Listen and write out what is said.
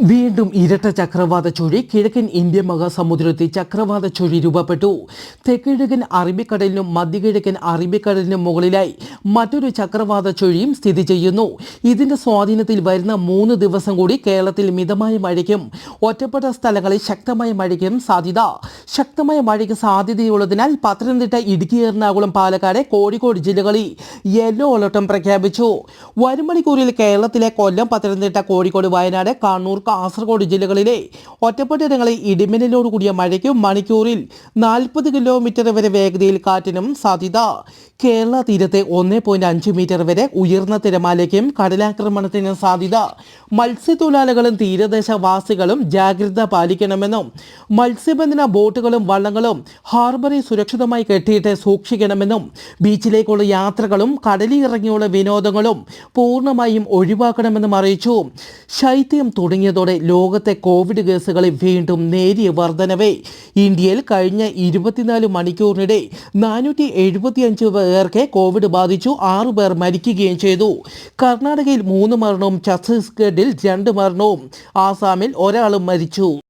വീണ്ടും ഇരട്ട ചക്രവാത ചുഴി കിഴക്കൻ ഇന്ത്യൻ മഹാസമുദ്രത്തിൽ ചക്രവാത ചുഴി രൂപപ്പെട്ടു. തെക്കിഴക്കൻ അറബിക്കടലിനും മധ്യകിഴക്കൻ അറബിക്കടലിനും മുകളിലായി മറ്റൊരു ചക്രവാത ചുഴിയും സ്ഥിതി ചെയ്യുന്നു. ഇതിന്റെ സ്വാധീനത്തിൽ വരുന്ന മൂന്ന് ദിവസം കൂടി കേരളത്തിൽ മിതമായ മഴയ്ക്കും ഒറ്റപ്പെട്ട സ്ഥലങ്ങളിൽ ശക്തമായ മഴയ്ക്കും സാധ്യത. ശക്തമായ മഴയ്ക്ക് സാധ്യതയുള്ളതിനാൽ പത്തനംതിട്ട ഇടുക്കി എറണാകുളം പാലക്കാട് കോഴിക്കോട് ജില്ലകളിൽ യെല്ലോ അലർട്ടും പ്രഖ്യാപിച്ചു. വരും മണിക്കൂറിൽ കേരളത്തിലെ കൊല്ലം പത്തനംതിട്ട കോഴിക്കോട് വയനാട് കണ്ണൂർ കാസർഗോഡ് ജില്ലകളിലെ ഒറ്റപ്പെട്ടയിടങ്ങളിൽ ഇടിമിന്നലോട് കൂടിയ മഴയ്ക്കും മണിക്കൂറിൽ നാൽപ്പത് കിലോമീറ്റർ വരെ വേഗതയിൽ കാറ്റിനും സാധ്യത. കേരള തീരത്തെ ഒന്ന് മീറ്റർ വരെ ഉയർന്ന തിരമാലയ്ക്കും കടലാക്രമണത്തിനും സാധ്യത. മത്സ്യത്തൊഴിലാളികളും തീരദേശവാസികളും ജാഗ്രത പാലിക്കണമെന്നും മത്സ്യബന്ധന ബോട്ടുകളും വള്ളങ്ങളും ഹാർബറിൽ സുരക്ഷിതമായി കെട്ടിയിട്ട് സൂക്ഷിക്കണമെന്നും ബീച്ചിലേക്കുള്ള യാത്രകളും കടലിറങ്ങിയുള്ള വിനോദങ്ങളും പൂർണമായും ഒഴിവാക്കണമെന്നും അറിയിച്ചു. ശൈത്യം തുടങ്ങിയതോടെ ലോകത്തെ കോവിഡ് കേസുകളിൽ വീണ്ടും നേരിയ വർധനവേ. ഇന്ത്യയിൽ കഴിഞ്ഞ ഇരുപത്തിനാല് മണിക്കൂറിനിടെ നാനൂറ്റി എഴുപത്തിയഞ്ച് പേർക്ക് കോവിഡ് ബാധിച്ചു ആറു പേർ മരിക്കുകയും ചെയ്തു. കർണാടകയിൽ മൂന്ന് മരണവും ഛത്തീസ്ഗഡിൽ രണ്ട് മരണവും. ആസാമിൽ ഒരാളും മരിച്ചു.